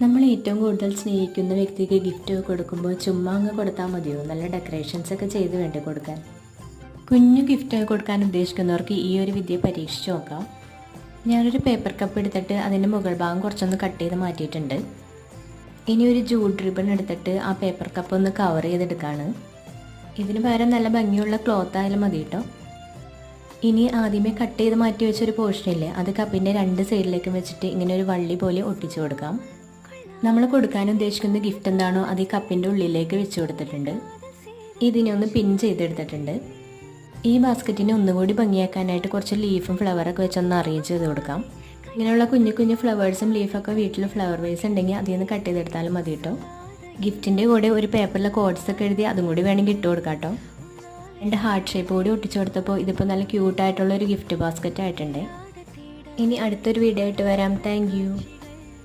നമ്മൾ ഏറ്റവും കൂടുതൽ സ്നേഹിക്കുന്ന വ്യക്തിക്ക് ഗിഫ്റ്റ് കൊടുക്കുമ്പോൾ ചുമ്മാ അങ്ങ് കൊടുത്താൽ മതിയോ? നല്ല ഡെക്കറേഷൻസ് ഒക്കെ ചെയ്ത് വേണ്ടി കൊടുക്കാൻ? കുഞ്ഞു ഗിഫ്റ്റ് കൊടുക്കാൻ ഉദ്ദേശിക്കുന്നവർക്ക് ഈ ഒരു വിദ്യ പരീക്ഷിച്ച് നോക്കാം. ഞാനൊരു പേപ്പർ കപ്പ് എടുത്തിട്ട് അതിന്റെ മുകൾ ഭാഗം കുറച്ചൊന്ന് കട്ട് ചെയ്ത് മാറ്റിയിട്ടുണ്ട്. ഇനി ഒരു ജൂഡ് റിബൺ എടുത്തിട്ട് ആ പേപ്പർ കപ്പ് ഒന്ന് കവർ ചെയ്തെടുക്കുകയാണ് ഇതിന് പകരം നല്ല ഭംഗിയുള്ള ക്ലോത്ത് ആയാലും മതി കേട്ടോ. ഇനി ആദ്യമേ കട്ട് ചെയ്ത് മാറ്റി വെച്ചൊരു പോർഷനില്ലേ അത് കപ്പിന്റെ രണ്ട് സൈഡിലേക്കും വെച്ചിട്ട് ഇങ്ങനെ ഒരു വള്ളി പോലെ ഒട്ടിച്ചു കൊടുക്കാം. നമ്മൾ കൊടുക്കാൻ ഉദ്ദേശിക്കുന്ന ഗിഫ്റ്റ് എന്താണോ അത് ഈ കപ്പിന്റെ ഉള്ളിലേക്ക് വെച്ച് കൊടുത്തിട്ടുണ്ട്. ഇതിനെ ഒന്ന് പിൻ ചെയ്തെടുത്തിട്ടുണ്ട്. ഈ ബാസ്ക്കറ്റിനെ ഒന്നുകൂടി ഭംഗിയാക്കാനായിട്ട് കുറച്ച് ലീഫും ഫ്ലവറൊക്കെ വെച്ചൊന്ന് അറേഞ്ച് ചെയ്ത് കൊടുക്കാം. ഇങ്ങനെയുള്ള കുഞ്ഞു കുഞ്ഞു ഫ്ലവേഴ്സും ലീഫൊക്കെ വീട്ടിൽ ഫ്ലവർ വേസ് ഉണ്ടെങ്കിൽ അതിൽ നിന്ന് കട്ട് ചെയ്തെടുത്താലും മതി കേട്ടോ. ഗിഫ്റ്റിന്റെ കൂടെ ഒരു പേപ്പറിലെ കോഡ്സ് ഒക്കെ എഴുതി അതും കൂടി വേണമെങ്കിൽ ഇട്ട് കൊടുക്കാം കേട്ടോ. രണ്ട് ഹാർട്ട് ഷേപ്പ് കൂടി ഒട്ടിച്ചു കൊടുത്തപ്പോൾ ഇതിപ്പോൾ നല്ല ക്യൂട്ടായിട്ടുള്ള ഒരു ഗിഫ്റ്റ് ബാസ്ക്കറ്റ് ആയിട്ടുണ്ട്. ഇനി അടുത്തൊരു വീഡിയോ ആയിട്ട് വരാം. താങ്ക്